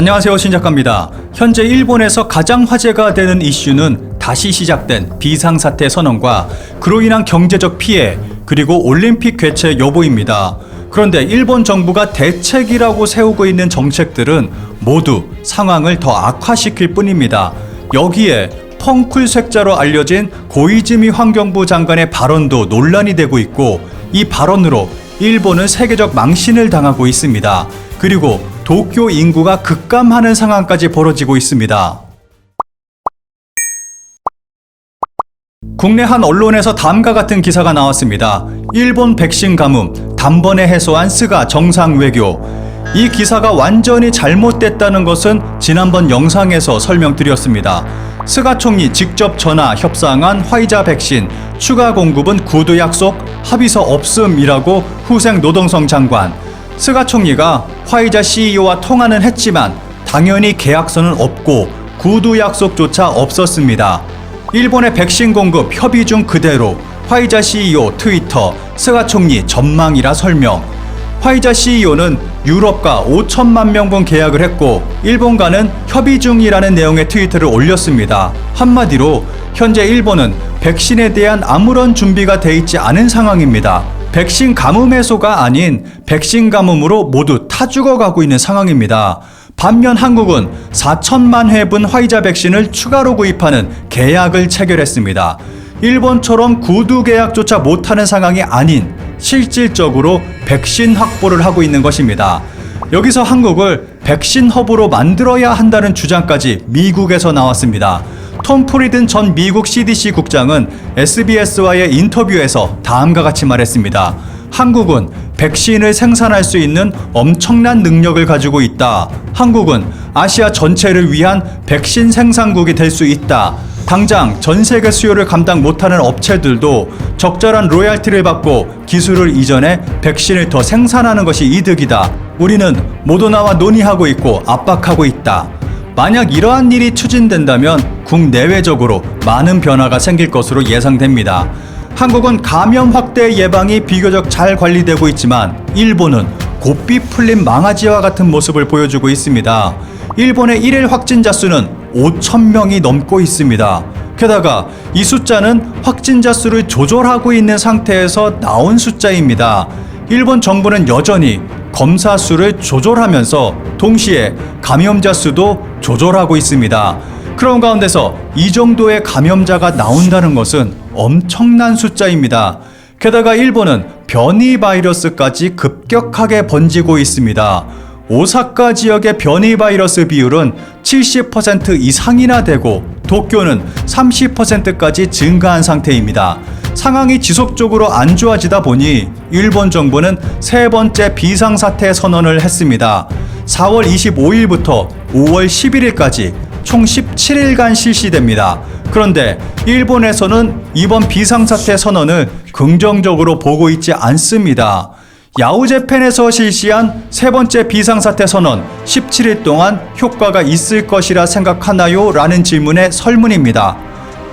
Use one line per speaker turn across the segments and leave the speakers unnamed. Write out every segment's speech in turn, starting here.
안녕하세요 신작가입니다. 현재 일본에서 가장 화제가 되는 이슈는 다시 시작된 비상사태 선언과 그로 인한 경제적 피해 그리고 올림픽 개최 여부입니다. 그런데 일본 정부가 대책이라고 세우고 있는 정책들은 모두 상황을 더 악화시킬 뿐입니다. 여기에 펑쿨 색자로 알려진 고이즈미 환경부 장관의 발언도 논란이 되고 있고 이 발언으로 일본은 세계적 망신을 당하고 있습니다. 그리고 도쿄 인구가 급감하는 상황까지 벌어지고 있습니다. 국내 한 언론에서 다음과 같은 기사가 나왔습니다. 일본 백신 가뭄, 단번에 해소한 스가 정상 외교. 이 기사가 완전히 잘못됐다는 것은 지난번 영상에서 설명드렸습니다. 스가 총리 직접 전화 협상한 화이자 백신 추가 공급은 구두 약속 합의서 없음이라고 후생 노동성 장관 스가 총리가 화이자 CEO와 통화는 했지만 당연히 계약서는 없고 구두 약속조차 없었습니다. 일본의 백신 공급 협의 중 그대로 화이자 CEO 트위터 스가 총리 전망이라 설명. 화이자 CEO는 유럽과 5천만 명분 계약을 했고 일본과는 협의 중이라는 내용의 트위터를 올렸습니다. 한마디로 현재 일본은 백신에 대한 아무런 준비가 돼 있지 않은 상황입니다. 백신 가뭄 해소가 아닌 백신 가뭄으로 모두 타 죽어가고 있는 상황입니다. 반면 한국은 4천만 회분 화이자 백신을 추가로 구입하는 계약을 체결했습니다. 일본처럼 구두 계약조차 못하는 상황이 아닌 실질적으로 백신 확보를 하고 있는 것입니다. 여기서 한국을 백신 허브로 만들어야 한다는 주장까지 미국에서 나왔습니다. 톰 프리든 전 미국 CDC 국장은 SBS와의 인터뷰에서 다음과 같이 말했습니다. 한국은 백신을 생산할 수 있는 엄청난 능력을 가지고 있다. 한국은 아시아 전체를 위한 백신 생산국이 될 수 있다. 당장 전 세계 수요를 감당 못하는 업체들도 적절한 로얄티를 받고 기술을 이전해 백신을 더 생산하는 것이 이득이다. 우리는 모더나와 논의하고 있고 압박하고 있다. 만약 이러한 일이 추진된다면 국내외적으로 많은 변화가 생길 것으로 예상됩니다. 한국은 감염 확대 예방이 비교적 잘 관리되고 있지만 일본은 고삐 풀린 망아지와 같은 모습을 보여주고 있습니다. 일본의 일일 확진자 수는 5천 명이 넘고 있습니다. 게다가 이 숫자는 확진자 수를 조절하고 있는 상태에서 나온 숫자입니다. 일본 정부는 여전히 검사 수를 조절하면서 동시에 감염자 수도 조절하고 있습니다. 그런 가운데서 이 정도의 감염자가 나온다는 것은 엄청난 숫자입니다. 게다가 일본은 변이 바이러스까지 급격하게 번지고 있습니다. 오사카 지역의 변이 바이러스 비율은 70% 이상이나 되고 도쿄는 30%까지 증가한 상태입니다. 상황이 지속적으로 안 좋아지다 보니 일본 정부는 세 번째 비상사태 선언을 했습니다. 4월 25일부터 5월 11일까지 총 17일간 실시됩니다. 그런데 일본에서는 이번 비상사태 선언을 긍정적으로 보고 있지 않습니다. 야후재팬에서 실시한 세 번째 비상사태 선언 17일 동안 효과가 있을 것이라 생각하나요? 라는 질문의 설문입니다.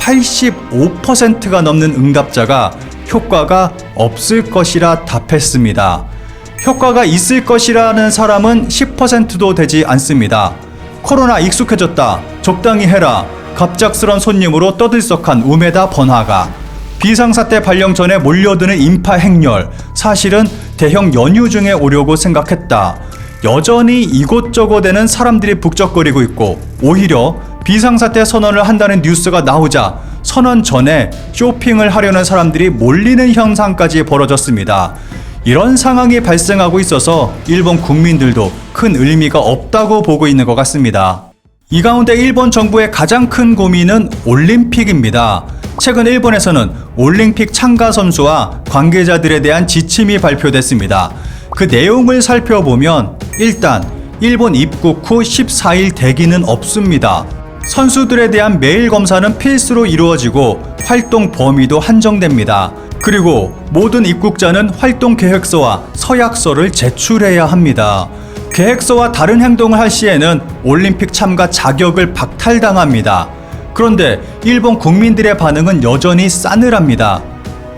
85%가 넘는 응답자가 효과가 없을 것이라 답했습니다. 효과가 있을 것이라는 사람은 10%도 되지 않습니다. 코로나 익숙해졌다. 적당히 해라. 갑작스런 손님으로 떠들썩한 우메다 번화가. 비상사태 발령 전에 몰려드는 인파 행렬. 사실은 대형 연휴 중에 오려고 생각했다. 여전히 이곳저곳 에는 사람들이 북적거리고 있고 오히려 비상사태 선언을 한다는 뉴스가 나오자 선언 전에 쇼핑을 하려는 사람들이 몰리는 현상까지 벌어졌습니다. 이런 상황이 발생하고 있어서 일본 국민들도 큰 의미가 없다고 보고 있는 것 같습니다. 이 가운데 일본 정부의 가장 큰 고민은 올림픽입니다. 최근 일본에서는 올림픽 참가 선수와 관계자들에 대한 지침이 발표됐습니다. 그 내용을 살펴보면 일단 일본 입국 후 14일 대기는 없습니다. 선수들에 대한 매일 검사는 필수로 이루어지고 활동 범위도 한정됩니다. 그리고 모든 입국자는 활동 계획서와 서약서를 제출해야 합니다. 계획서와 다른 행동을 할 시에는 올림픽 참가 자격을 박탈당합니다. 그런데 일본 국민들의 반응은 여전히 싸늘합니다.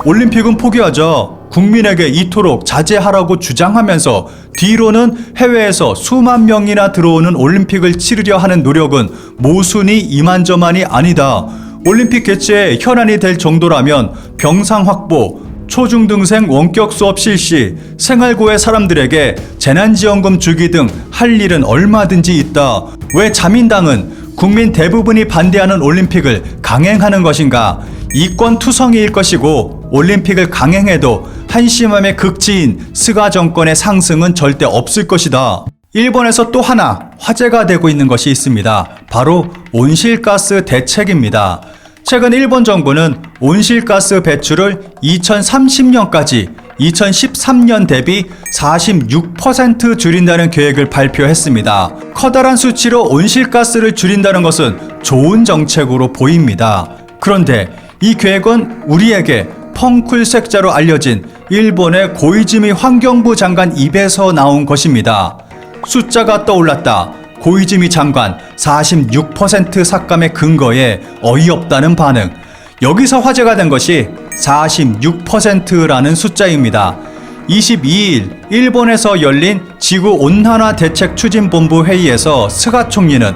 올림픽은 포기하죠. 국민에게 이토록 자제하라고 주장하면서 뒤로는 해외에서 수만 명이나 들어오는 올림픽을 치르려 하는 노력은 모순이 이만저만이 아니다. 올림픽 개최에 현안이 될 정도라면 병상 확보, 초중등생 원격 수업 실시, 생활고의 사람들에게 재난지원금 주기 등 할 일은 얼마든지 있다. 왜 자민당은 국민 대부분이 반대하는 올림픽을 강행하는 것인가? 이권 투성이일 것이고 올림픽을 강행해도 한심함의 극치인 스가 정권의 상승은 절대 없을 것이다. 일본에서 또 하나 화제가 되고 있는 것이 있습니다. 바로 온실가스 대책입니다. 최근 일본 정부는 온실가스 배출을 2030년까지 2013년 대비 46% 줄인다는 계획을 발표했습니다. 커다란 수치로 온실가스를 줄인다는 것은 좋은 정책으로 보입니다. 그런데 이 계획은 우리에게 펑쿨색자로 알려진 일본의 고이즈미 환경부 장관 입에서 나온 것입니다. 숫자가 떠올랐다. 고이즈미 장관 46% 삭감의 근거에 어이없다는 반응. 여기서 화제가 된 것이 46%라는 숫자입니다. 22일 일본에서 열린 지구 온난화 대책 추진본부 회의에서 스가 총리는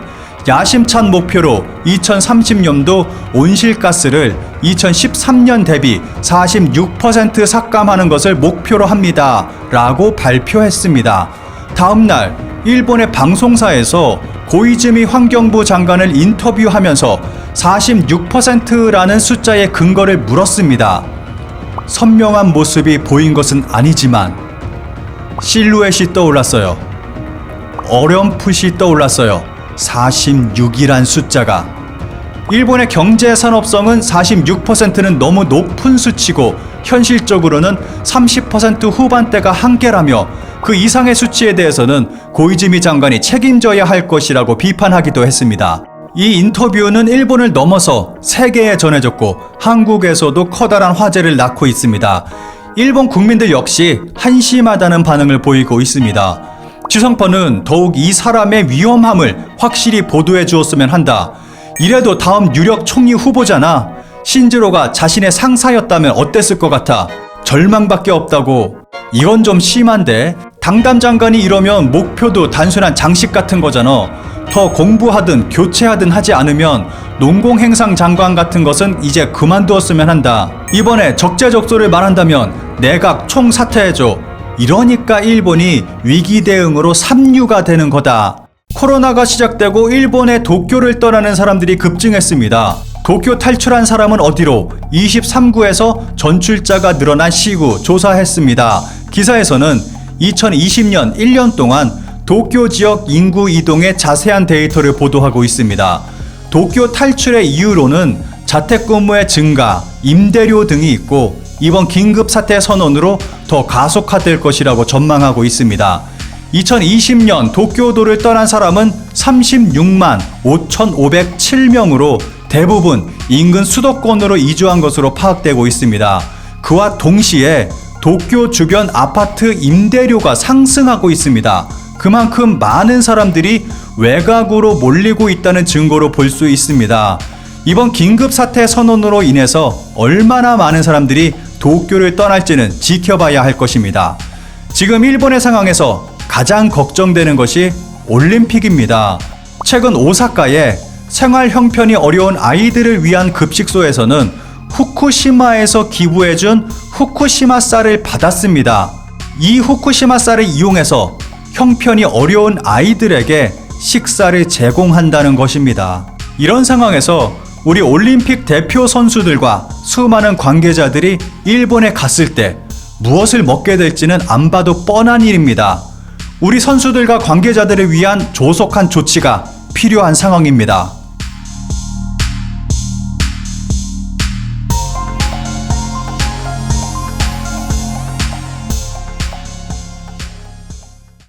야심찬 목표로 2030년도 온실가스를 2013년 대비 46% 삭감하는 것을 목표로 합니다. 라고 발표했습니다. 다음 날 일본의 방송사에서 고이즈미 환경부 장관을 인터뷰하면서 46%라는 숫자의 근거를 물었습니다. 선명한 모습이 보인 것은 아니지만 실루엣이 떠올랐어요. 어렴풋이 떠올랐어요. 46이란 숫자가. 일본의 경제 산업성은 46%는 너무 높은 수치고 현실적으로는 30% 후반대가 한계라며 그 이상의 수치에 대해서는 고이즈미 장관이 책임져야 할 것이라고 비판하기도 했습니다. 이 인터뷰는 일본을 넘어서 세계에 전해졌고 한국에서도 커다란 화제를 낳고 있습니다. 일본 국민들 역시 한심하다는 반응을 보이고 있습니다. 지성퍼는 더욱 이 사람의 위험함을 확실히 보도해 주었으면 한다. 이래도 다음 유력 총리 후보잖아. 신지로가 자신의 상사였다면 어땠을 것 같아. 절망밖에 없다고. 이건 좀 심한데. 당담 장관이 이러면 목표도 단순한 장식 같은 거잖아. 더 공부하든 교체하든 하지 않으면 농공행상 장관 같은 것은 이제 그만두었으면 한다. 이번에 적재적소를 말한다면 내각 총 사퇴해줘. 이러니까 일본이 위기 대응으로 삼류가 되는 거다. 코로나가 시작되고 일본의 도쿄를 떠나는 사람들이 급증했습니다. 도쿄 탈출한 사람은 어디로 23구에서 전출자가 늘어난 시구 조사했습니다. 기사에서는 2020년 1년 동안 도쿄 지역 인구 이동의 자세한 데이터를 보도하고 있습니다. 도쿄 탈출의 이유로는 자택근무의 증가, 임대료 등이 있고 이번 긴급 사태 선언으로 더 가속화될 것이라고 전망하고 있습니다. 2020년 도쿄도를 떠난 사람은 36만 5,507명으로 대부분 인근 수도권으로 이주한 것으로 파악되고 있습니다. 그와 동시에 도쿄 주변 아파트 임대료가 상승하고 있습니다. 그만큼 많은 사람들이 외곽으로 몰리고 있다는 증거로 볼 수 있습니다. 이번 긴급 사태 선언으로 인해서 얼마나 많은 사람들이 도쿄를 떠날지는 지켜봐야 할 것입니다. 지금 일본의 상황에서 가장 걱정되는 것이 올림픽입니다. 최근 오사카에 생활 형편이 어려운 아이들을 위한 급식소에서는 후쿠시마에서 기부해준 후쿠시마 쌀을 받았습니다. 이 후쿠시마 쌀을 이용해서 형편이 어려운 아이들에게 식사를 제공한다는 것입니다. 이런 상황에서 우리 올림픽 대표 선수들과 수많은 관계자들이 일본에 갔을 때 무엇을 먹게 될지는 안 봐도 뻔한 일입니다. 우리 선수들과 관계자들을 위한 조속한 조치가 필요한 상황입니다.